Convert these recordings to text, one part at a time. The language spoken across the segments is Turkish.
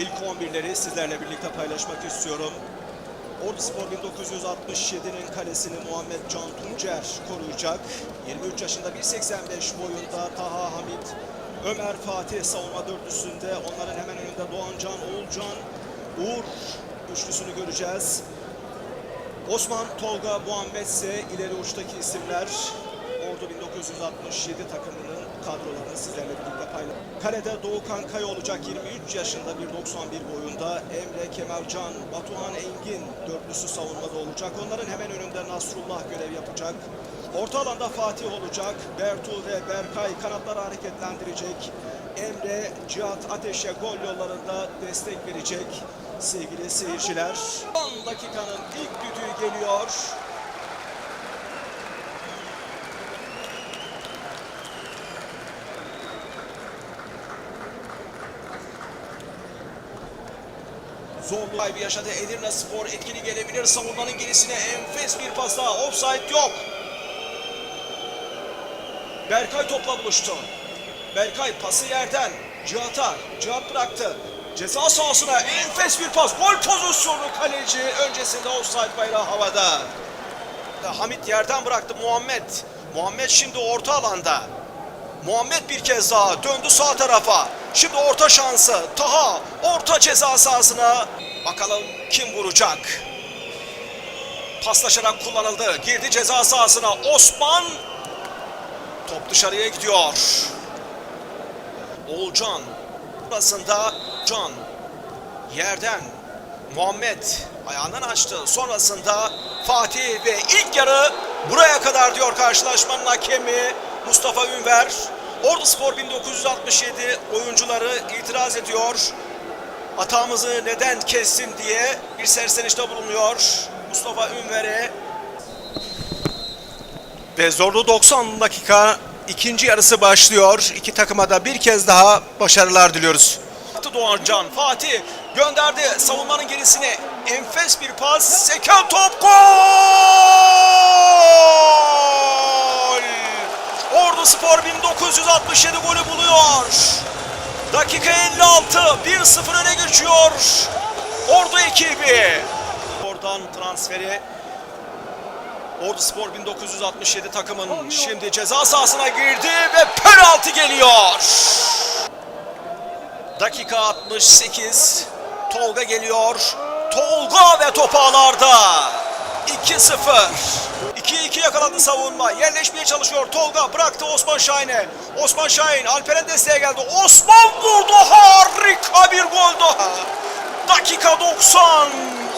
ilk 11'leri sizlerle birlikte paylaşmak istiyorum. Ordu Spor 1967'nin kalesini Muhammed Can Tuncer koruyacak. 23 yaşında 1.85 boyunda Taha Hamit, Ömer Fatih savunma dörtlüsünde. Onların hemen önünde Doğancan, Oğulcan, Uğur üçlüsünü göreceğiz. Osman, Tolga, Muhammed ise ileri uçtaki isimler. Ordu 1967 takımının kadrolarını sizlerle birlikte paylaşacağım. Kalede Doğukan Kaya olacak 23 yaşında 1.91 boyunda. Emre Kemalcan, Batuhan Engin dörtlüsü savunmada olacak. Onların hemen önünde Nasrullah görev yapacak. Orta alanda Fatih olacak. Bertu ve Berkay kanatları hareketlendirecek. Emre, Cihat Ateş'e gol yollarında destek verecek. Sevgili seyirciler, 10 dakikanın ilk düdüğü geliyor. Zorlu kaybı yaşadı. Edirne Spor etkili gelebilir. Savunmanın gerisine enfes bir pas daha. Offside yok. Berkay topla buluştu. Berkay pası yerden. Cihat'a. Cihat bıraktı. Ceza sahasına enfes bir pas. Gol pozisyonu kaleci. Öncesinde offside bayrağı havada. Hamit yerden bıraktı Muhammed. Muhammed şimdi orta alanda. Muhammed bir kez daha döndü sağ tarafa. Şimdi orta şansı. Taha orta ceza sahasına. Bakalım kim vuracak? Paslaşarak kullanıldı. Girdi ceza sahasına. Osman. Top dışarıya gidiyor. Oğulcan. Burasında Can. Yerden. Muhammed ayağından açtı. Sonrasında Fatih ve ilk yarı buraya kadar diyor karşılaşmanın hakemi Mustafa Ünver. Ordu Spor 1967 oyuncuları itiraz ediyor. Hatamızı neden kessin diye bir serzenişte bulunuyor Mustafa Ünver'e. Ve zorlu 90 dakika ikinci yarısı başlıyor. İki takıma da bir kez daha başarılar diliyoruz. Doğancan Fatih gönderdi savunmanın gerisine enfes bir pas seken top gol Ordu Spor 1967 golü buluyor. Dakika 56 1-0 öne geçiyor Ordu ekibi. Oradan transferi Ordu Spor 1967 takımın şimdi ceza sahasına girdi ve penaltı geliyor. Dakika 68 Tolga geliyor. Tolga ve topağlarda 2-0. 2'ye 2 yakaladı savunma. Yerleşmeye çalışıyor Tolga. Bıraktı Osman Şahin'e. Osman Şahin Alperen desteğe geldi. Osman vurdu. Harika bir gol daha. Dakika 90.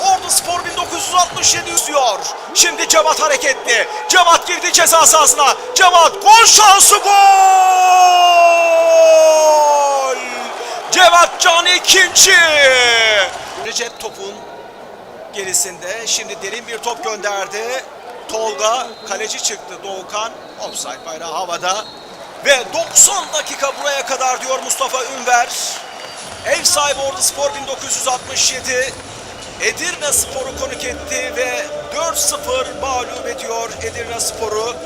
Ordu Spor 1967 istiyor. Şimdi Cevat hareketli. Cevat girdi ceza sahasına. Cevat gol şansı gol. Cevat Can ikinci. Recep topun gerisinde. Şimdi derin bir top gönderdi. Tolga kaleci çıktı Doğukan. Offside bayrağı havada. Ve 90 dakika buraya kadar diyor Mustafa Ünver. Ev sahibi Ordu Spor 1967 Edirne Spor'u konuk etti ve 4-0 mağlup ediyor Edirne Spor'u.